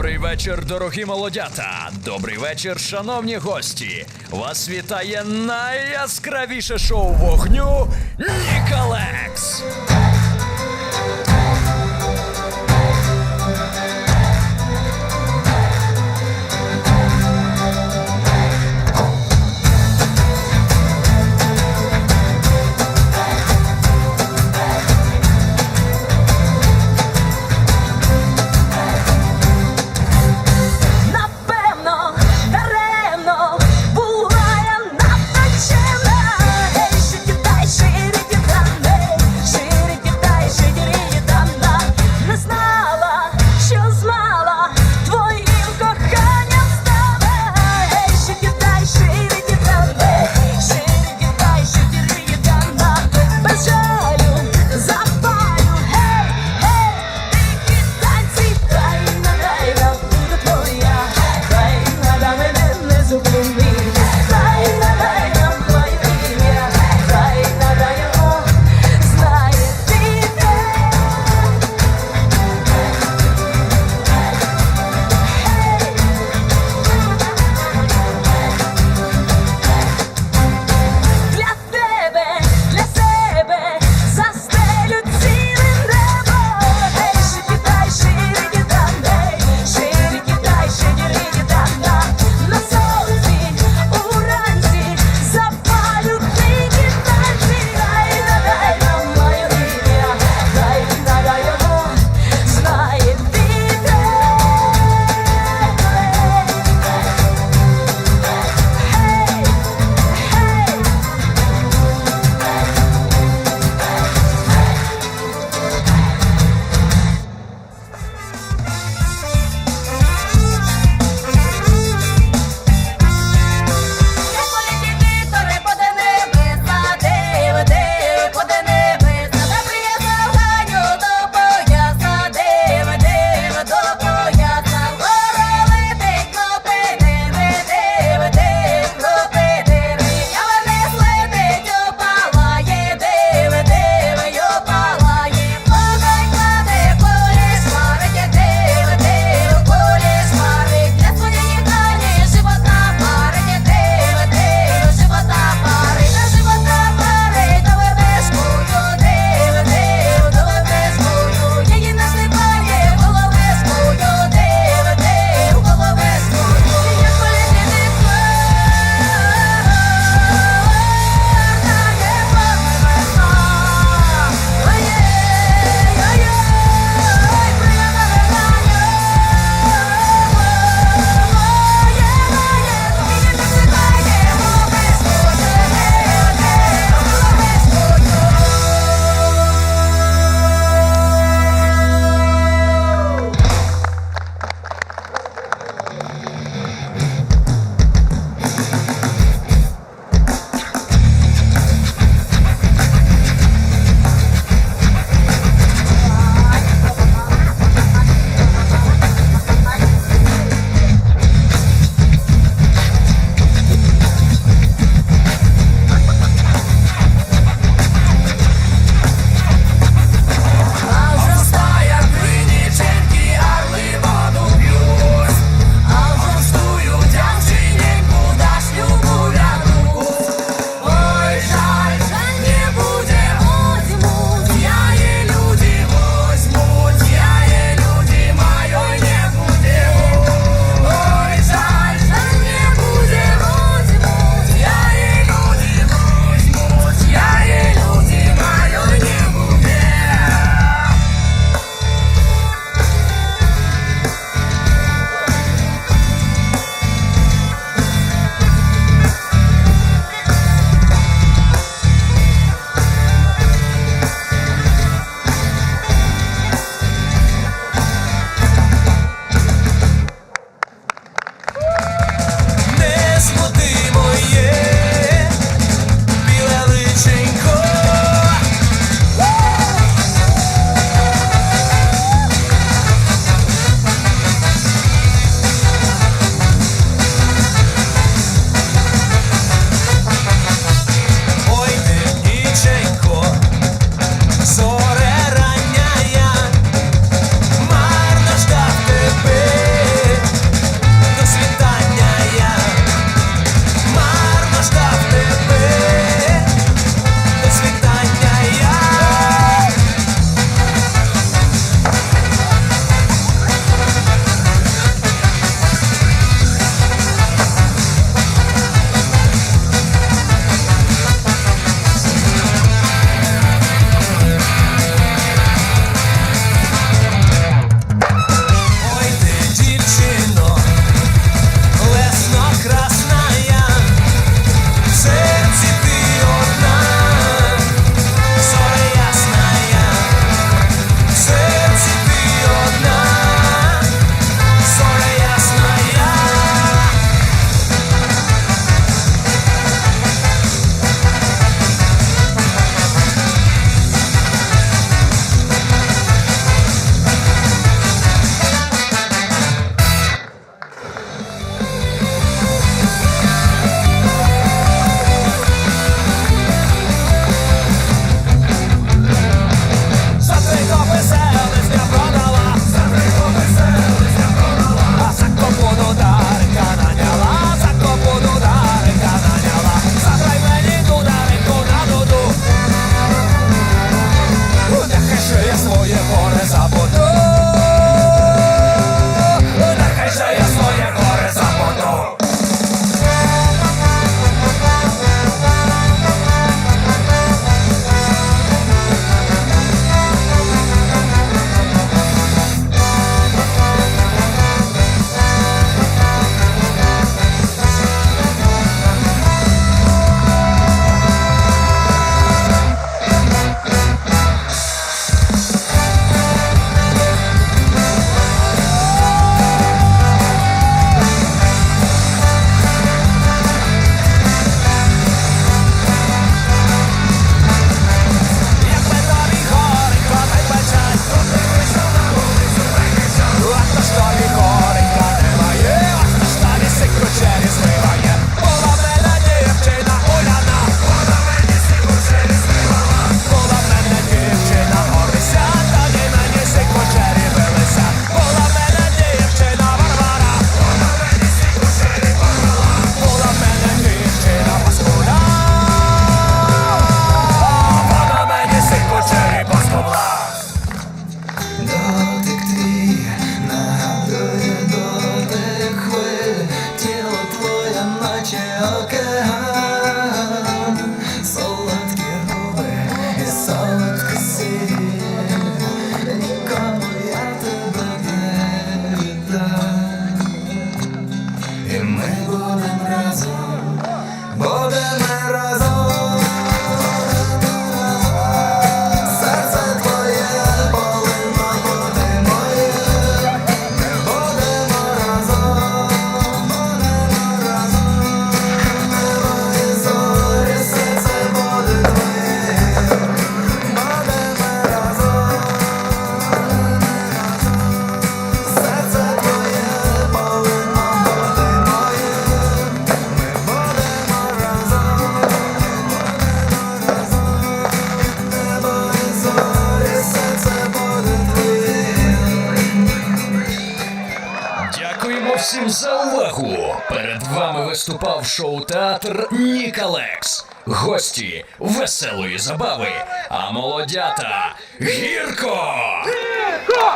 Добрий вечір, дорогі молодята. Добрий вечір, шановні гості. Вас вітає найяскравіше шоу вогню Ніколекс. macie okay. Всім за увагу! Перед вами виступав шоу-театр Нікалекс. Гості веселої забави, а молодята гірко! Гірко!